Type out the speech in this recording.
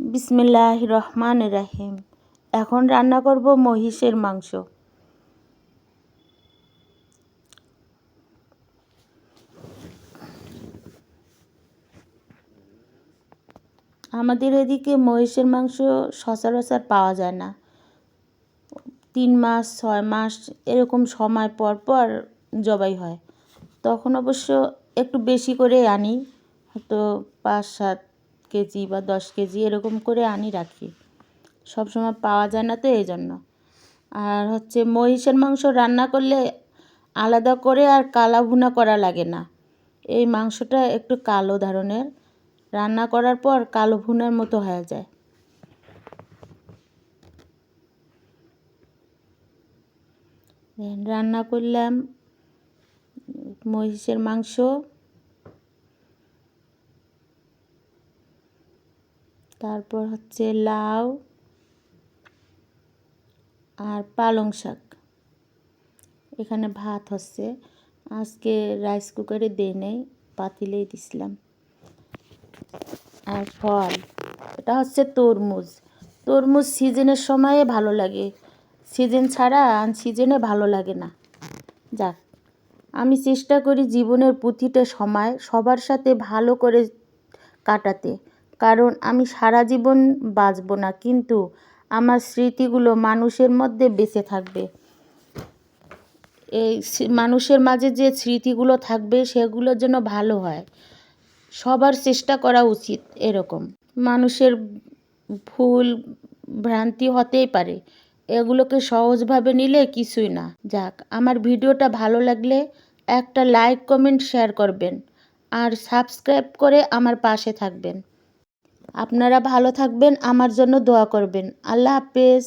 বিসমিল্লাহ রহমান রাহিম। এখন রান্না করব মহিষের মাংস। আমাদের এদিকে মহিষের মাংস সচরাচর পাওয়া যায় না। তিন মাস, ছয় মাস এরকম সময় পর পর জবাই হয়। তখন অবশ্য একটু বেশি করে আনি। হয়তো পাঁচ, সাত কেজি বা দশ কেজি এরকম করে আনি রাখি। সব সময় পাওয়া যায় না তো এই জন্য। আর হচ্ছে মহিষের মাংস রান্না করলে আলাদা করে আর কালা ভুনা করা লাগে না। এই মাংসটা একটু কালো ধরনের। রান্না করার পর কালো ভুনার মতো হয়ে যায়। রান্না করলাম মহিষের মাংস। তারপর হচ্ছে লাউ আর পালং শাক। এখানে ভাত হচ্ছে। আজকে রাইস কুকারে দিয়ে নেই, পাতিলেই দিছিলাম। আর ফল, এটা হচ্ছে তরমুজ। তরমুজ সিজনের সময়ে ভালো লাগে। সিজন ছাড়া সিজনে ভালো লাগে না। যাক, আমি চেষ্টা করি জীবনের প্রতিটা সময় সবার সাথে ভালো করে কাটাতে। কারণ আমি সারা জীবন বাঁচব না, কিন্তু আমার স্মৃতিগুলো মানুষের মধ্যে বেঁচে থাকবে। এই মানুষের মাঝে যে স্মৃতিগুলো থাকবে সেগুলোর জন্য ভালো হয়। সবার চেষ্টা করা উচিত এরকম। মানুষের ভুল ভ্রান্তি হতেই পারে। এগুলোকে সহজভাবে নিলে কিছুই না। যাক, আমার ভিডিওটা ভালো লাগলে একটা লাইক, কমেন্ট, শেয়ার করবেন। আর সাবস্ক্রাইব করে আমার পাশে থাকবেন। আপনারা ভালো থাকবেন আমার জন্য দোয়া করবেন। আল্লাহ হাফেজ।